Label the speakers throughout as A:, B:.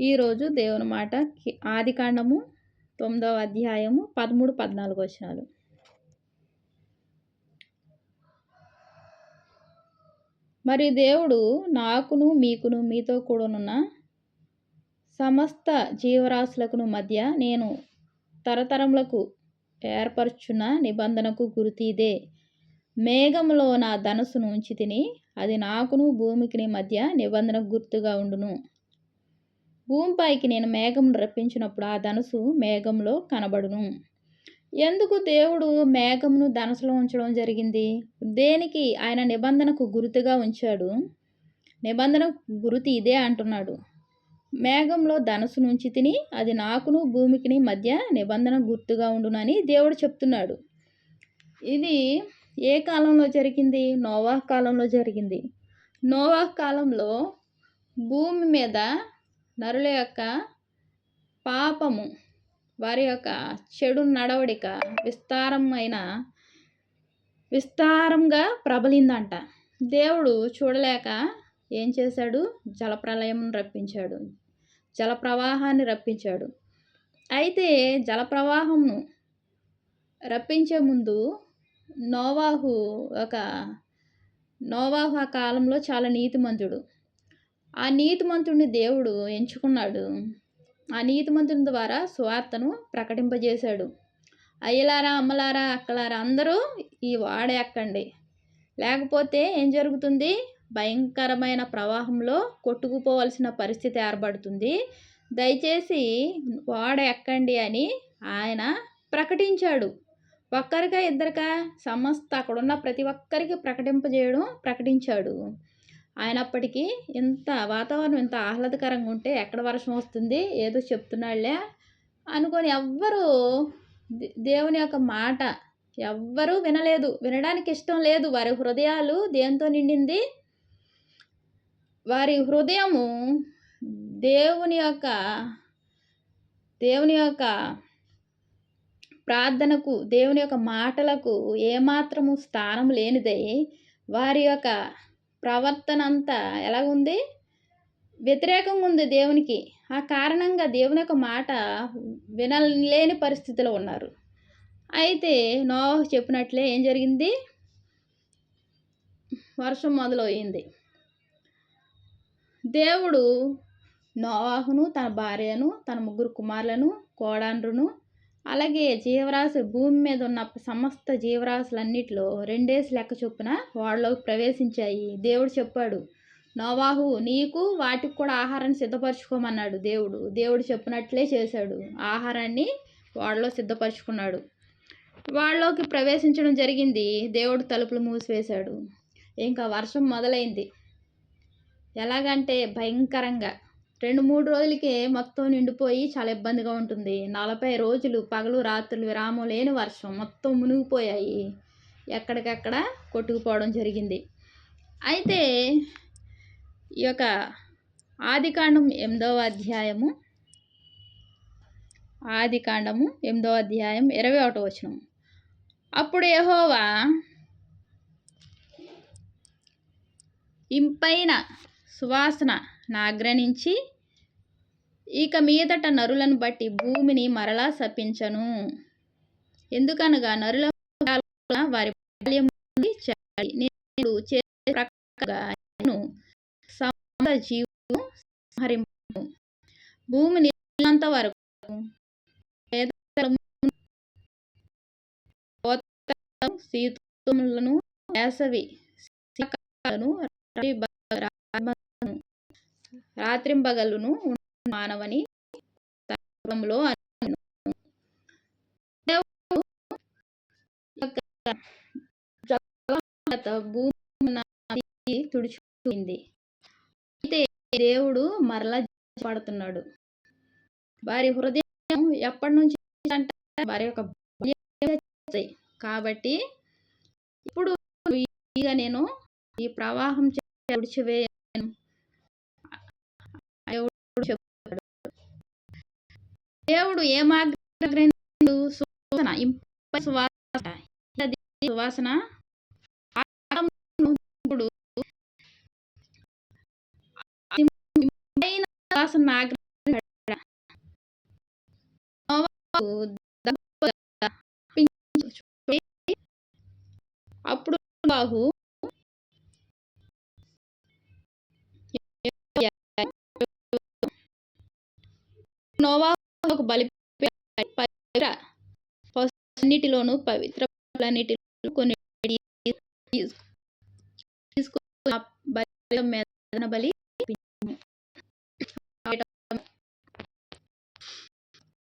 A: ఈరోజు దేవుని మాట ఆది కాండము తొమ్మిదవ అధ్యాయము పదమూడు పద్నాలుగు వచనాలు. మరి దేవుడు నాకును మీకును మీతో కూడానున్న సమస్త జీవరాశులకు మధ్య నేను తరతరములకు ఏర్పరచున్న నిబంధనకు గురితీదే. మేఘములో నా ధనుసును ఉంచి తిని అది నాకును భూమికిని మధ్య నిబంధన గుర్తుగా ఉండును. భూమిపైకి నేను మేఘమును రప్పించినప్పుడు ఆ ధనుసు మేఘంలో కనబడును. ఎందుకు దేవుడు మేఘమును ధనసులో ఉంచడం జరిగింది? దేనికి? ఆయన నిబంధనకు గుర్తుగా ఉంచాడు. నిబంధన గురుతి ఇదే అంటున్నాడు. మేఘంలో ధనసు నుంచి తిని అది నాకును భూమికిని మధ్య నిబంధన గుర్తుగా ఉండునని దేవుడు చెప్తున్నాడు. ఇది ఏ కాలంలో జరిగింది? నోవాహ్ కాలంలో జరిగింది. నోవాహ్ కాలంలో భూమి మీద నరుల యొక్క పాపము వారి యొక్క చెడు నడవడిక విస్తారమైన విస్తారంగా ప్రబలిందంట. దేవుడు చూడలేక ఏం చేశాడు? జలప్రలయం రప్పించాడు. జలప్రవాహాన్ని రప్పించాడు. అయితే జలప్రవాహంను రప్పించే ముందు నోవాహు ఒక నోవాహు ఆ కాలంలో చాలా నీతిమంతుడు. ఆ నీతిమంతుడిని దేవుడు ఎంచుకున్నాడు. ఆ నీతిమంతుని ద్వారా స్వార్థను ప్రకటింపజేశాడు. అయ్యలారా అమ్మలారా అక్కలారా అందరూ ఈ వాడ ఎక్కండి లేకపోతే ఏం జరుగుతుంది? భయంకరమైన ప్రవాహంలో కొట్టుకుపోవలసిన పరిస్థితి ఏర్పడుతుంది. దయచేసి వాడ ఎక్కండి అని ఆయన ప్రకటించాడు. ఒక్కరిగా ఇద్దరిగా సమస్త అక్కడున్న ప్రతి ఒక్కరికి ప్రకటింపజేయడం ప్రకటించాడు. అయినప్పటికీ ఇంత వాతావరణం ఇంత ఆహ్లాదకరంగా ఉంటే ఎక్కడ వర్షం వస్తుంది ఏదో చెప్తున్నాడులే అనుకొని ఎవ్వరూ దేవుని యొక్క మాట ఎవ్వరూ వినలేదు. వినడానికి ఇష్టం లేదు. వారి హృదయాలు దేంతో నిండింది? వారి హృదయము దేవుని యొక్క దేవుని యొక్క ప్రార్థనకు దేవుని యొక్క మాటలకు ఏమాత్రము స్థానం లేనిదై వారి యొక్క ప్రవర్తన అంతా ఎలాగుంది? వ్యతిరేకంగా ఉంది దేవునికి. ఆ కారణంగా దేవుని యొక్క మాట వినలేని పరిస్థితిలో ఉన్నారు. అయితే నో చెప్పినట్లే ఏం జరిగింది? వర్షం మొదలైంది దేవుడు నోవాహును తన భార్యను తన ముగ్గురు కుమారులను కోడాండ్రును అలాగే జీవరాశి భూమి మీద ఉన్న సమస్త జీవరాశులన్నిటిలో రెండేసి లెక్క చొప్పున వాళ్ళలోకి ప్రవేశించాయి. దేవుడు చెప్పాడు నోవాహు నీకు వాటికి కూడా ఆహారాన్ని సిద్ధపరచుకోమన్నాడు దేవుడు. దేవుడు చెప్పినట్లే చేశాడు. ఆహారాన్ని వాళ్ళలో సిద్ధపరచుకున్నాడు. వాళ్ళలోకి ప్రవేశించడం జరిగింది. దేవుడు తలుపులు మూసివేశాడు. ఇంకా వర్షం మొదలైంది. ఎలాగంటే భయంకరంగా రెండు మూడు రోజులకే మొత్తం నిండిపోయి చాలా ఇబ్బందిగా ఉంటుంది. నలభై రోజులు పగలు రాత్రులు విరామం లేని వర్షం మొత్తం మునిగిపోయాయి. ఎక్కడికక్కడ కొట్టుకుపోవడం జరిగింది. అయితే ఈ యొక్క ఆదికాండం ఎనిమిదవ అధ్యాయము ఆదికాండము ఎనిమిదవ అధ్యాయం ఇరవై ఒకటో వచనం. అప్పుడు యహోవా ఇంపైన సువాసన నాగ్రనించి ఇక మీదట నరులను బట్టి భూమిని మరలా శపించను ఎందుకనగా నరుల వారి నేను జీవు సంహరింపు భూమిని వరకు శీతములను వేసవి రాత్రింబగలును మానవని లో భూమి తుడిచిపోయింది అయితే దేవుడు మరలా పడుతున్నాడు వారి హృదయం ఎప్పటి నుంచి అంటే వారి యొక్క కాబట్టి ఇప్పుడు ఇక నేను ఈ ప్రవాహం తుడిచివేయను. దేవుడు ఏమాగ్రహించు సువాసన? ఇంప సువాసన. సువాసన. సువాసన అప్పుడు బాహు నోవా ఒక బలి పవిత్ర అన్నిటిలోనూ పవిత్రన్నిటిలో కొన్ని తీసుకుని బలి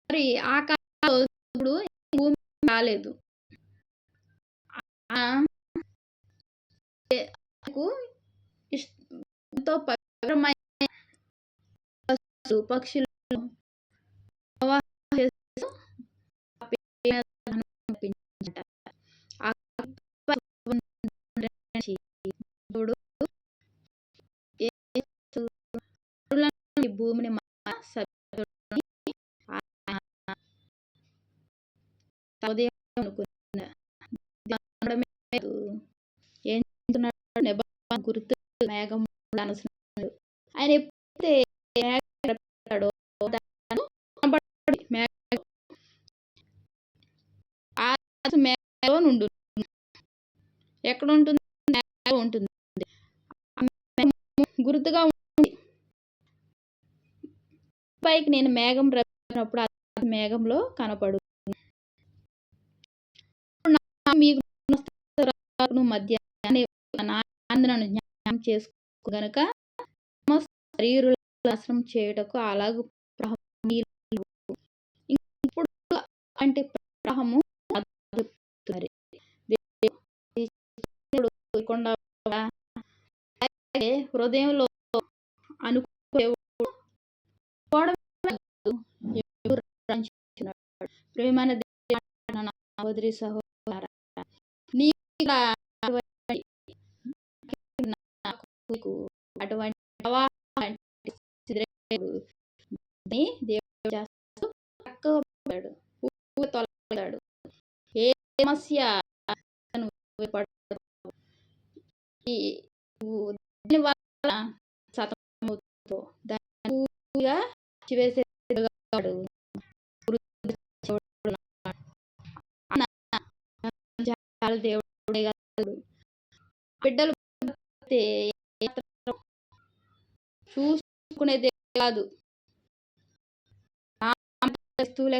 A: మరి ఆ కాలంలో భూమి రాలేదు. ఎంతో పవిత్రమైన పక్షులు భూమిని ఏం చేస్తున్నాడు గుర్తు మేఘం ఆయన ఎప్పుడైతే కనబడి మేఘం నుండు ఎక్కడ ఉంటుంది మేఘలో ఉంటుంది గుర్తుగా ఉంటుంది పైకి నేను మేఘం రప్పినప్పుడు ఆ మేఘంలో కనపడు మీకు మధ్య ఆనందను జ్ఞానం చేసుకో గనుక సమస్త శరీరుల నాశనం చేయుటకు అలాగూ అంటే ప్రవాహము హృదయంలో అనుకునే ప్రేమైన సహోదరి సహోదర నీకు అటువంటి నాకు దేవుడు చేస్తాడు చక్కగా ఏ సమస్య దీనివల్ల దాన్ని పూర్తిగా చివేసేవాడు చాలా దేవుడే బిడ్డలు పుడితే చూసుకునేదే కాదు. వస్తువులే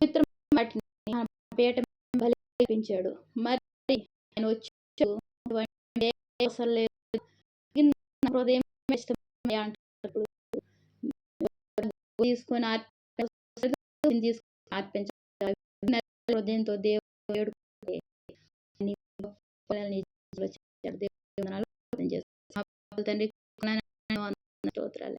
A: పవిత్రమైన వాటిని ఆ పీట మరి ఆయన వచ్చి అవసరం లేదు హృదయం అంటున్నప్పుడు తీసుకొని అర్పించాలి హృదయంతో దేవుడు వేడుకుంటే తండ్రి నాయనా, వందనాలు, స్తోత్రాలు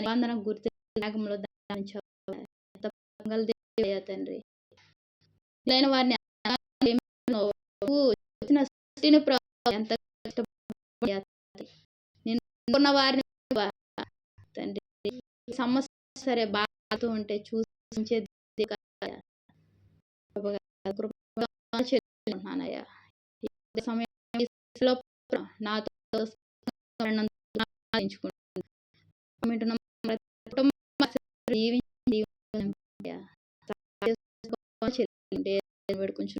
A: నిబంధన గుర్తు త్యాగంలో తండ్రి. లేని వారిని సృష్టిని ఎంత కష్టపడి వారిని తండ్రి. సమస్య సరే బాధతో ఉంటే చూసించే సమయం నాతో జీవించి దీవించండి